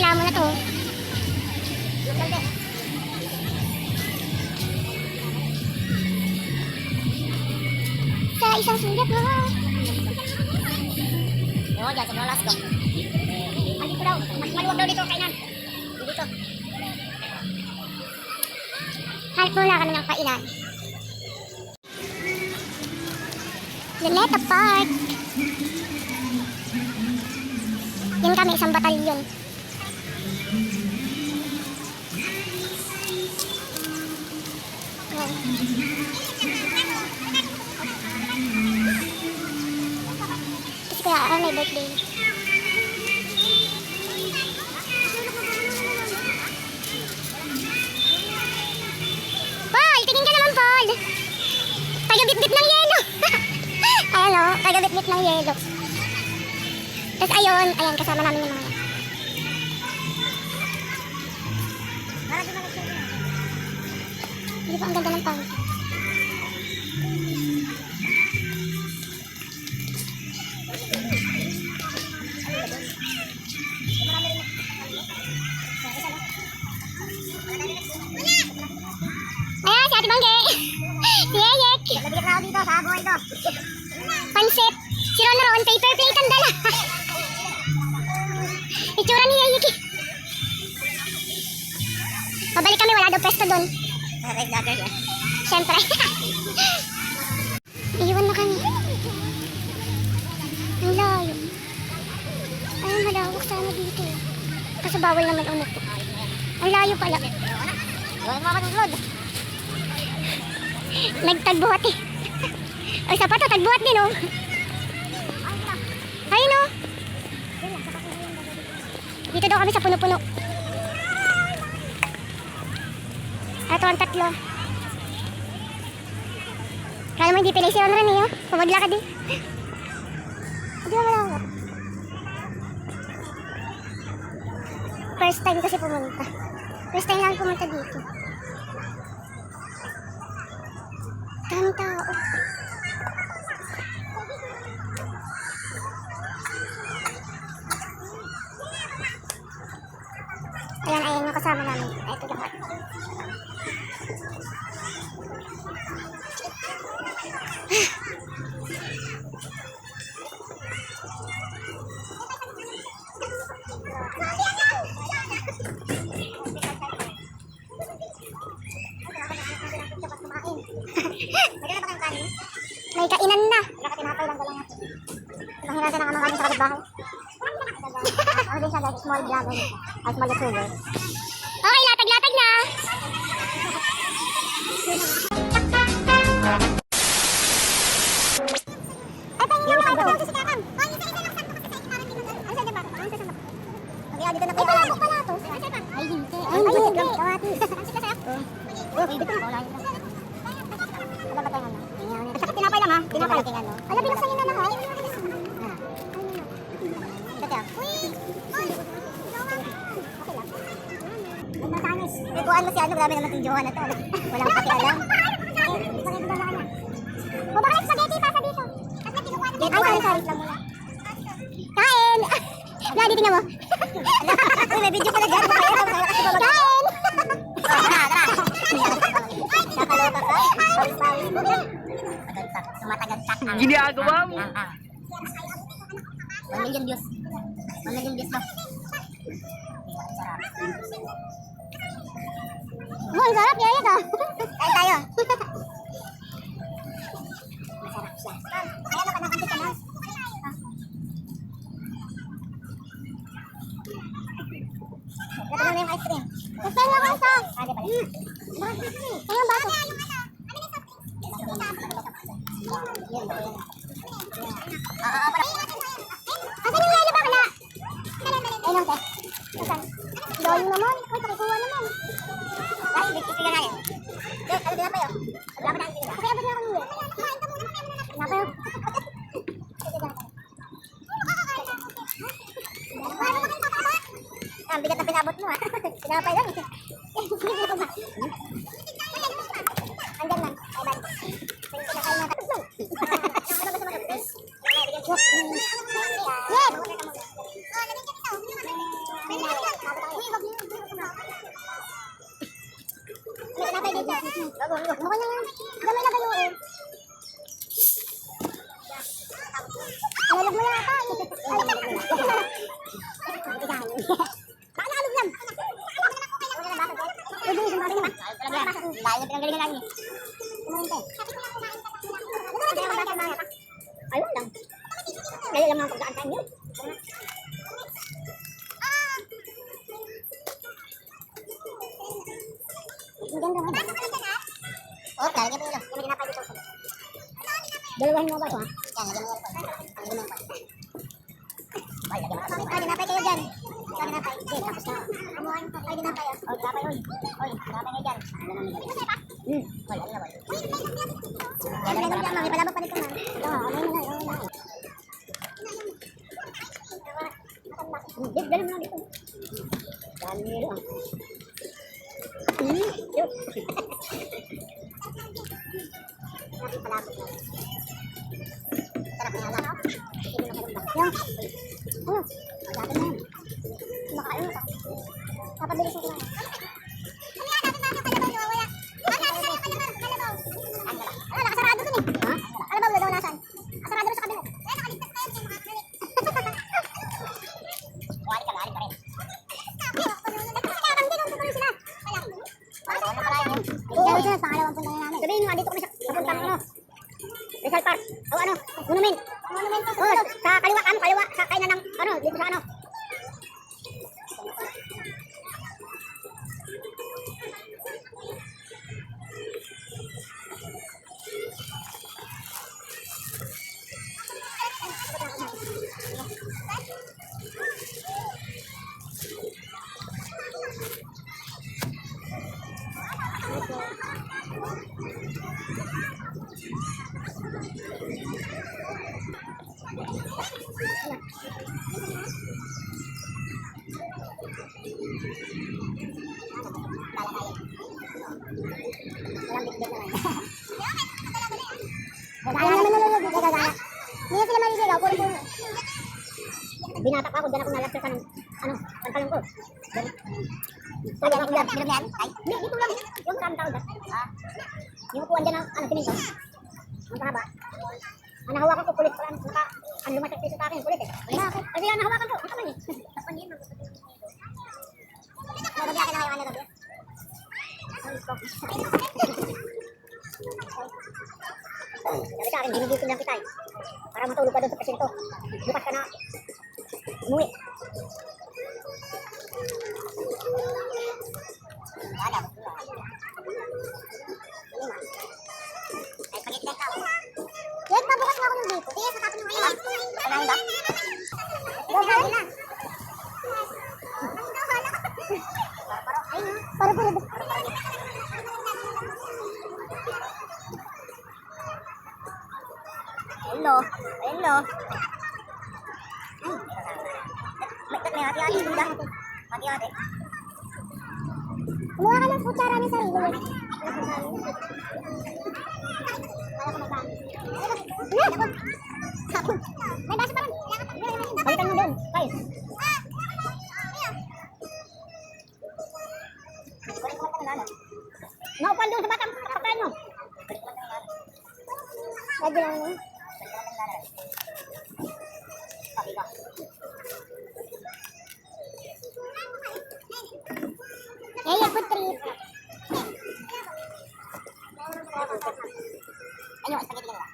Ayun o, nagre-reklamo na to. Sa isang sugat mo. Oo, dyan sa Nolas ko. Andito daw. Mas maluwag daw dito kainan. Dito. Hanap muna kami ng kainan. Luneta Park. Yan kami, isang batalyon. Ah, may birthday. Paul, tingin ka naman, Paul. Taga-bit-bit ng yelo. ayan o, taga-bit-bit ng yelo. Tapos ayun, ayan, kasama namin yung mga yan. Hindi pa ang ganda ng pang. Si Bangge. si Yeyek. Nabigit na ako dito sa buhay ko. Pansit. Si Ron Ron, paper plate ang dala. Itsura ni Yeyek. Pabalik kami, wala daw pwesto doon. Right vlogger yan. Siyempre. Iwan na kami. Ang layo. Ay, malawak sana dito. Kaso bawal naman umupo. Ang layo pala. Ako ng vlog. Nagtagbuhat eh. Ay, sa pato, tagbuhat din oh. Ayun oh. Dito daw kami sa puno-puno. Ito ang tatlo. Kala mo hindi pilay si Ron eh oh. Pumaglakad eh. Hindi mo malawak. First time kasi pumunta. First time lang pumunta dito. Daming tao. Ayan, ayan yung kasama namin. Ito lahat. Okay, dito na po. Ay, pala, pala to. Ay, hindi. Ay, hindi. Kawati. Oh, dito na. Wala yun. Ano ba tayo ano? Basta tinapay lang ha. Tinapay. ano. Ala, binuksan niyo na. Ito tiyo. Matanis. Ikuan mo si ano, grabe naman yung jowa na to. Walang pakialam. O, baka yung spaghetti dito. Na kinukuha na Ay, sorry, sorry. lang. Kain! Ladi, tingnan mo. May video pala dyan. Kain! Tara, tara. Nakaloka ka. Sorry. Tagagtak. Sumatagagtak ang... Ginagawa mo. 1 million views. 1 million views. Sarap. Oh, ang sarap, yaya ka. Kain tayo. Masarap siya. Kaya na ka nakanti ka na. Ito na yung ice cream. Gusto niyo ako isa. Pwede pala. Ayun, baso. Yun, yun. Ah, ah. Asan yung yelo bakla? Ayun, te. Asan? Dolo naman. Ay, pakikuha naman. Ay, bigyan nga yan. Eh, ano din na pa yun? Wala pa na Kalau. Hmm. Mami. Palabang pa nito, mami. Oo, ano na, ano na. Hindi, galing mo na dito. Binata pa ako. Diyan ako nalagsasan ng ano, pantalon ko. Lagi ako yan. Bilog yan? Ay, hindi. Dito lang. Yung maraming tao dyan. Ah. Yung upuan dyan ng ano, siminto. Ang mahaba. Ang nahawakan ko, kulit pala. Naka, ang lumatak sa akin, kulit eh. Bakit? Kasi ang nahawakan ko, ang kamay eh. Tapan yun. Nagabi akin na kayo, ano gabi? Sabi sa akin, ginigitin lang kita eh. Para matulog ka doon sa presinto. Bukas ka na. Umuwi. Wala, wala. Ay, pagitlan ka. Yan, mabukas na ako ng dito. Sige, sa tapin mo ngayon. Kanahin ba? Gagawin na. Ayun, para para Hello. Hello. May may hati-hati lang. Hati-hati. Kumuha ka ng kutsara ng sarili mo. May baso pa rin. Balikan mo doon. Kay. Ayun, spaghetti ka nila.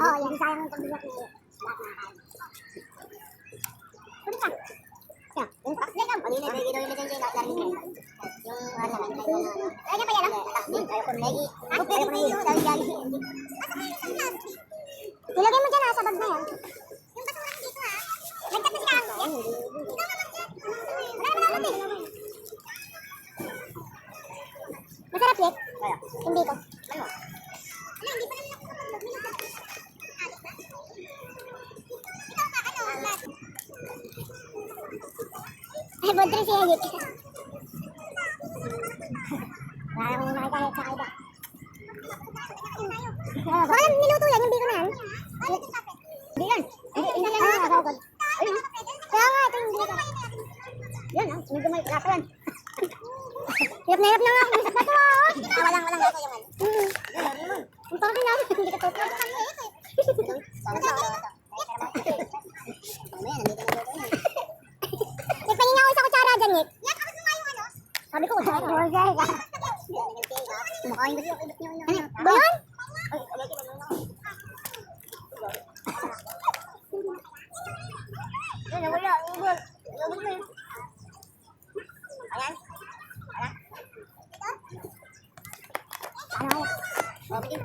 Oo, yan. Sayang yung pagbiyak na yun. Lahat na kain. Ka. Yan, yung pa. Yan lang. Ano yun, may video yung medyo yung lari niya. Yung ano naman. Ay, pa yan ah. Ayaw ko Maggie. Ayaw ko Maggie. Dahil gali. Ilagay mo dyan ha, sa bag na yan. Yung basura mo dito ha. Nagkat na si Kang. Yan. Wala naman naman din. Masarap yet? Kaya. Hindi ko. Ano? Ay, bodre Ano ba yun? Ano wala? Wala. Wala. Ayan. Ano? Okay.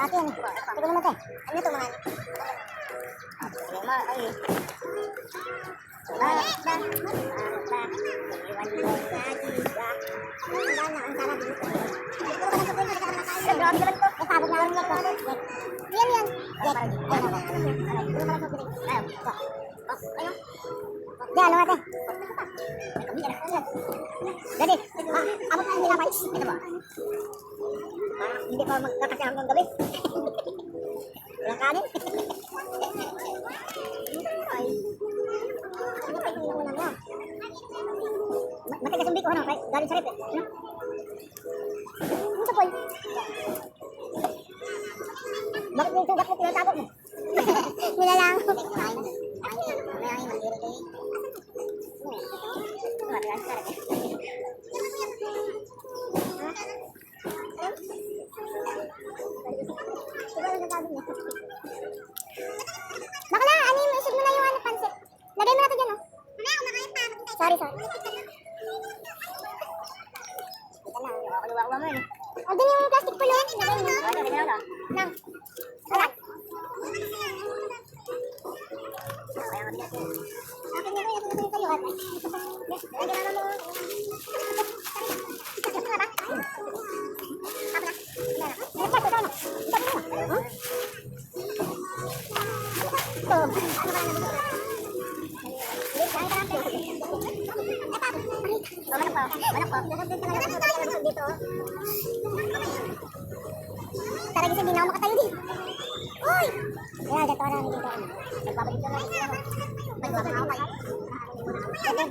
Akin. Tignan mo 'to. Ano 'to, man? Ay. Oh. Yan, ano ate? Dali. Ah, abot na yung nilapay. Ito ba? Parang hindi pa magkakasya hanggang gabi. Walang kanin. Ay. Ba yung ulam mo? Ma- Matigas ang biko, ano? Kaya Galing sa rep, eh. Ano? Ano sa Paul? Bakit yung tugat mo tinatago mo? Nilalang. Bakla, Tara kasi hindi na ako makatayo din. Uy! Kaya dito na dito. Nagbabalik ka lang. Nagbabalik ako kayo. Ito yung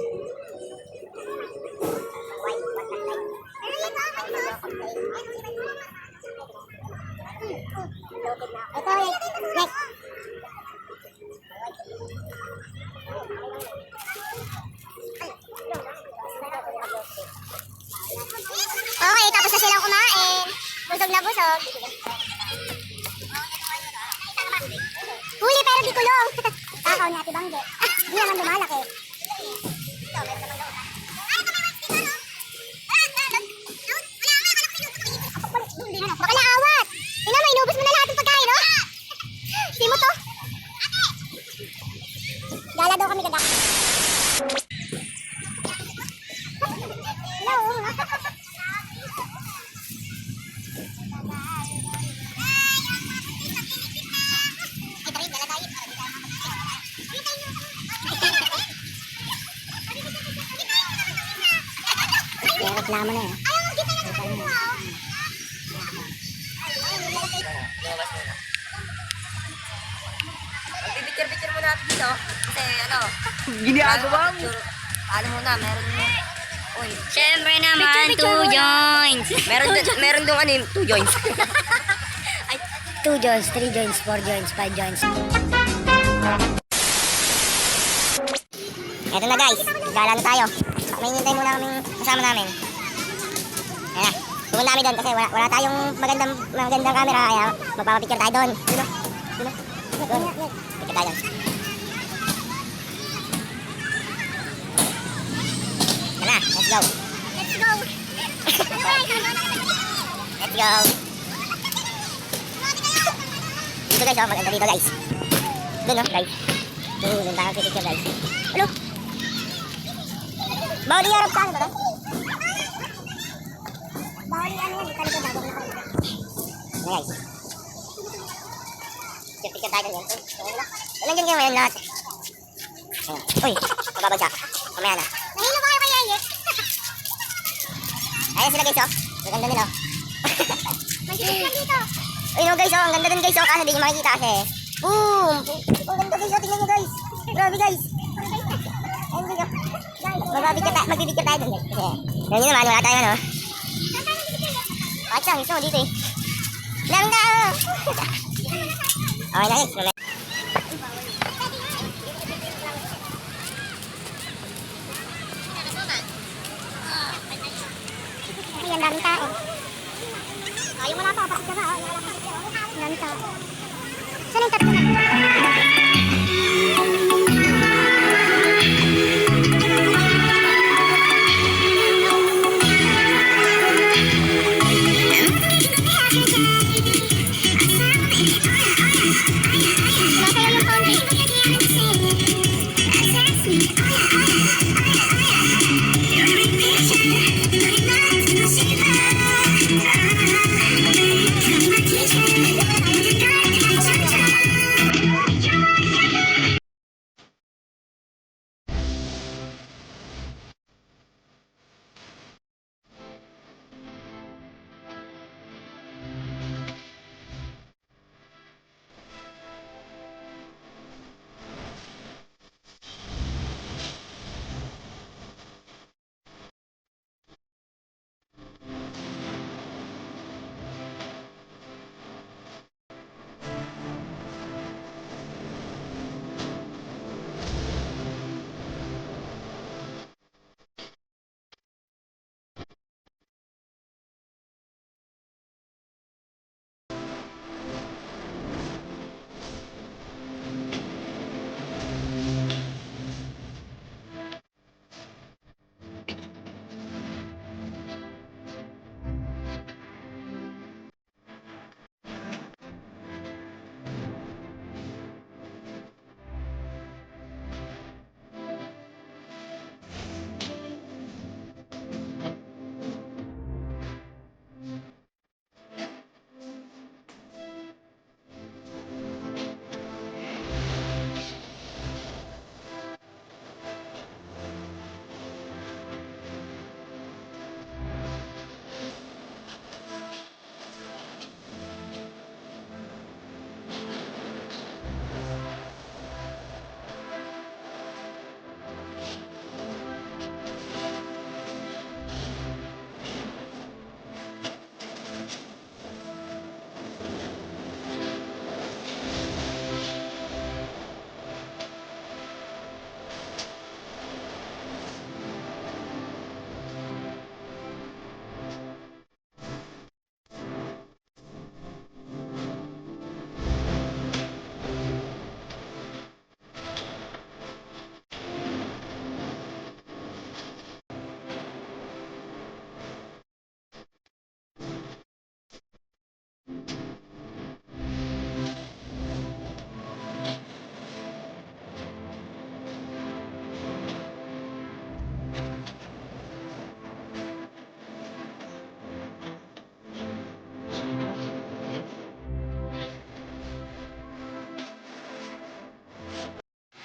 Uy, Siyempre naman, two joints. meron meron dong ano two joints. Two joints, three joints, four joints, five joints. Eto na guys, gala na tayo. May hinintay muna kaming kasama namin. Ayan na, pumunta kami doon kasi wala, wala tayong magandang, magandang camera kaya magpapapicture tayo doon. Doon, doon, doon. Picture tayo doon. Ayan na, let's go. Let's go. Let's go. Dito guys, oh, maganda dito guys. Doon oh, guys. Doon, doon tayo picture guys. Ano? Bawal yung harap sa ano ba? Bawal yung ano yan, agad na. Ano guys? Picture picture tayo na. Ilan dyan kayo ngayon lahat? Uy, mababagsak. Mamaya na. Ayan sila guys oh. Maganda nila oh. May sisip lang dito. Ayun oh guys oh, ang ganda din guys oh. Kaso di nyo makikita kasi. Boom! Ang ganda guys oh, tingnan nyo guys. Grabe guys. Ayun guys oh. Magbibigyan tayo, magbibigyan tayo dun guys. Kasi, yun yun naman, wala tayo ano. Patsang, gusto mo dito eh. Lang na! Okay na guys. Daming tao. Ayaw mo na pa, pasok ka ba? Daming tao. Saan yung tatlo na?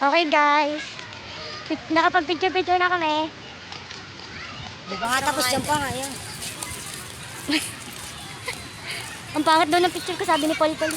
Okay guys. Pic- Nakapag-picture-picture na kami. Di ba nga tapos dyan pa nga yun. Ang pangit daw ng picture ko, sabi ni Paul Paul.